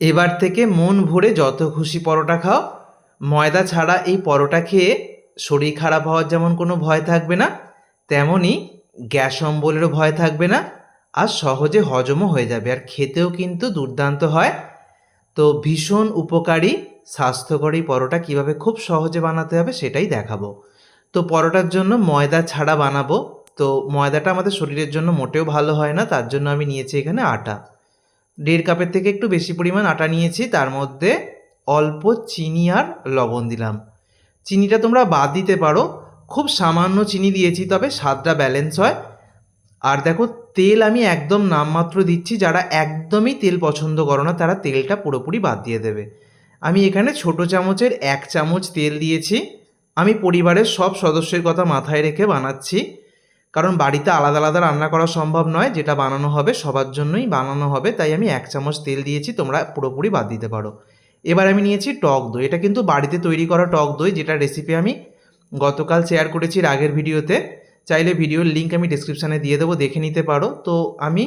এবার থেকে মন ভরে যত খুশি পরোটা খাও। ময়দা ছাড়া এই পরোটা খেয়ে শরীর খারাপ হওয়ার যেমন কোনো ভয় থাকবে না তেমনই গ্যাস অম্বলেরও ভয় থাকবে না, আর সহজে হজমও হয়ে যাবে। আর খেতেও কিন্তু দুর্দান্ত হয়। তো ভীষণ উপকারী, স্বাস্থ্যকরী পরোটা কীভাবে খুব সহজে বানাতে হবে সেটাই দেখাবো। তো পরোটার জন্য ময়দা ছাড়া বানাবো। তো ময়দাটা আমাদের শরীরের জন্য মোটেও ভালো হয় না, তার জন্য আমি নিয়েছি এখানে আটা। দেড় কাপের থেকে একটু বেশি পরিমাণ আটা নিয়েছি, তার মধ্যে অল্প চিনি আর লবণ দিলাম। চিনিটা তোমরা বাদ দিতে পারো, খুব সামান্য চিনি দিয়েছি, তবে স্বাদটা ব্যালেন্স হয়। আর দেখো, তেল আমি একদম নামমাত্র দিচ্ছি, যারা একদমই তেল পছন্দ করো না, তারা তেলটা পুরোপুরি বাদ দিয়ে দেবে। আমি এখানে ছোট চামচের এক চামচ তেল দিয়েছি। আমি পরিবারের সব সদস্যের কথা মাথায় রেখে বানাচ্ছি। কারণ বাড়িতে আলাদা আলাদা রান্না করা সম্ভব নয়, যেটা বানানো হবে সবার জন্যই বানানো হবে, তাই আমি এক চামচ তেল দিয়েছি, তোমরা পুরোপুরি বাদ দিতে পারো। এবার আমি নিয়েছি টক দই, এটা কিন্তু বাড়িতে তৈরি করা টক দই, যেটা রেসিপি আমি গতকাল শেয়ার করেছি আগের ভিডিওতে। চাইলে ভিডিওর লিঙ্ক আমি ডিসক্রিপশানে দিয়ে দেবো, দেখে নিতে পারো। তো আমি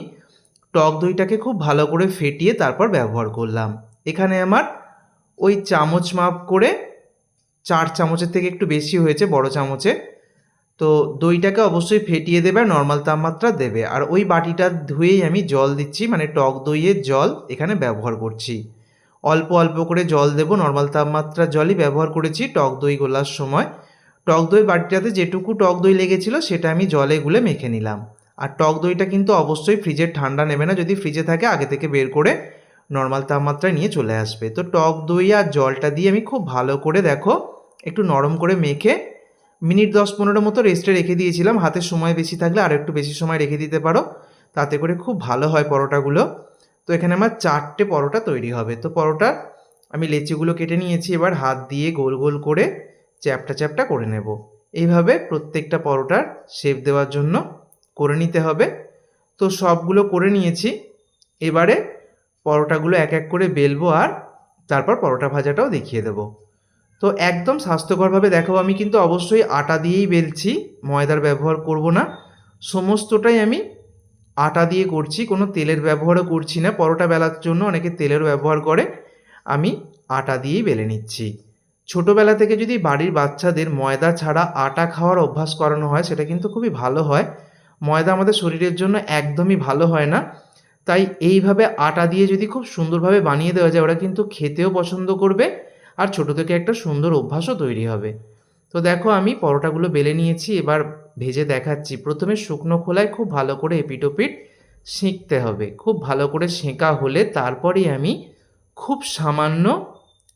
টক দইটাকে খুব ভালো করে ফেটিয়ে তারপর ব্যবহার করলাম। এখানে আমার ওই চামচ মাপ করে চার চামচের থেকে একটু বেশি হয়েছে, বড় চামচে। তো দইটাকে অবশ্যই ফেটিয়ে দেবে আর নর্মাল তাপমাত্রা দেবে। আর ওই বাটিটা ধুয়েই আমি জল দিচ্ছি মানে টক দইয়ের জল এখানে ব্যবহার করছি। অল্প অল্প করে জল দেবো নর্মাল তাপমাত্রার জলই ব্যবহার করেছি টক দই গোলার সময়। টক দই বাটিটাতে যেটুকু টক দই লেগেছিল সেটা আমি জলে গুলে মেখে নিলাম। আর টক দইটা কিন্তু অবশ্যই ফ্রিজের ঠান্ডা নেবে না, যদি ফ্রিজে থাকে আগে থেকে বের করে নর্মাল তাপমাত্রায় নিয়ে চলে আসবে। তো টক দই আর জলটা দিয়ে আমি খুব ভালো করে দেখো, একটু নরম করে মেখে মিনিট দশ পনেরো মতো রেস্টে রেখে দিয়েছিলাম। হাতে সময় বেশি থাকলে আর একটু বেশি সময় রেখে দিতে পারো। তাতে করে খুব ভালো হয় পরোটাগুলো। তো এখানে আমার চারটে পরোটা তৈরি হবে। তো পরোটার আমি লেচিগুলো কেটে নিয়েছি। এবার হাত দিয়ে গোল গোল করে চ্যাপটা চ্যাপটা করে নেব। এইভাবে প্রত্যেকটা পরোটার শেপ দেওয়ার জন্য করে নিতে হবে। তো সবগুলো করে নিয়েছি। এবারে পরোটাগুলো এক এক করে বেলবো আর তারপর পরোটা ভাজাটাও দেখিয়ে দেবো। তো একদম স্বাস্থ্যকরভাবে দেখাবো। আমি কিন্তু অবশ্যই আটা দিয়েই বেলছি, ময়দার ব্যবহার করব না। সমস্তটাই আমি আটা দিয়ে করছি, কোনো তেলের ব্যবহারও করছি না। পরোটা বেলার জন্য অনেকে তেলের ব্যবহার করে। আমি আটা দিয়েই বেলে নিচ্ছি। ছোটোবেলা থেকে যদি বাড়ির বাচ্চাদের ময়দা ছাড়া আটা খাওয়ার অভ্যাস করানো হয়, সেটা কিন্তু খুবই ভালো হয়। ময়দা আমাদের শরীরের জন্য একদমই ভালো হয় না। তাই এইভাবে আটা দিয়ে যদি খুব সুন্দরভাবে বানিয়ে দেওয়া যায়, ওরা কিন্তু খেতেও পছন্দ করবে। আর ছোটো থেকে একটা সুন্দর অভ্যাসও তৈরি হবে। তো দেখো, আমি পরোটাগুলো বেলে নিয়েছি, এবার ভেজে দেখাচ্ছি। প্রথমে শুকনো খোলায় খুব ভালো করে এপিটোপিট সেঁকতে হবে। খুব ভালো করে সেঁকা হলে তারপরেই আমি খুব সামান্য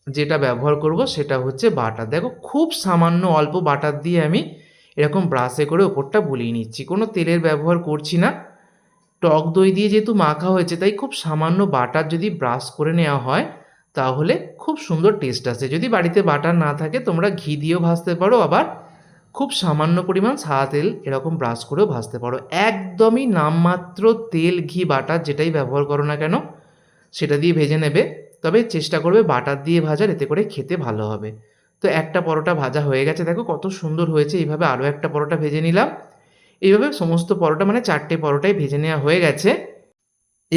যেটা ব্যবহার করব সেটা হচ্ছে বাটার। দেখো, খুব সামান্য অল্প বাটার দিয়ে আমি এরকম ব্রাশে করে ওপরটা বুলিয়ে নিচ্ছি। কোনো তেলের ব্যবহার করছি না। টক দই দিয়ে যেহেতু মাখা হয়েছে, তাই খুব সামান্য বাটার যদি ব্রাশ করে নেওয়া হয় তাহলে খুব সুন্দর টেস্ট আসে যদি বাড়িতে বাটার না থাকে, তোমরা ঘি দিয়েও ভাজতে পারো, আবার খুব সামান্য পরিমাণ সাদা তেল এরকম ব্রাশ করেও ভাজতে পারো। একদমই নামমাত্র তেল, ঘি বাটার যেটাই ব্যবহার করো না কেন, সেটা দিয়ে ভেজে নেবে। তবে চেষ্টা করবে বাটার দিয়ে ভাজার, এতে করে খেতে ভালো হবে। তো একটা পরোটা ভাজা হয়ে গেছে। দেখো কত সুন্দর হয়েছে। এইভাবে আরও একটা পরোটা ভেজে নিলাম। এইভাবে সমস্ত পরোটা মানে চারটে পরোটাই ভেজে নেওয়া হয়ে গেছে।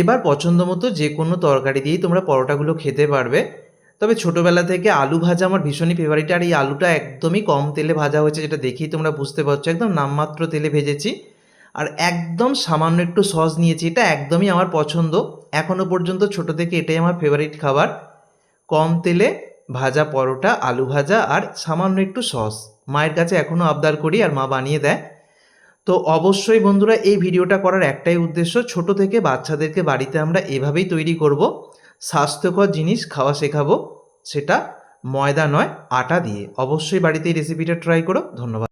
এবার পছন্দ মতো যে কোনো তরকারি দিয়েই তোমরা পরোটাগুলো খেতে পারবে। তবে ছোটোবেলা থেকে আলু ভাজা আমার ভীষণই ফেভারিট আর এই আলুটা একদমই কম তেলে ভাজা হয়েছে যেটা দেখেই তোমরা বুঝতে পারছ। একদম নামমাত্র তেলে ভেজেছি। আর একদম সামান্য একটু সস নিয়েছি, এটা একদমই আমার পছন্দ। এখনও পর্যন্ত ছোট থেকে এটাই আমার ফেভারিট খাবার। কম তেলে ভাজা পরোটা, আলু ভাজা আর সামান্য একটু সস। মায়ের কাছে এখনও আবদার করি, আর মা বানিয়ে দেয়। তো অবশ্যই বন্ধুরা এই ভিডিওটা করার একটাই উদ্দেশ্য, ছোট থেকে বাচ্চাদেরকে বাড়িতে আমরা এভাবেই তৈরি করব। স্বাস্থ্যকর জিনিস খাওয়া শেখাবো, সেটা ময়দা নয়, আটা দিয়ে। অবশ্যই বাড়িতে এই রেসিপিটা ট্রাই করো। ধন্যবাদ।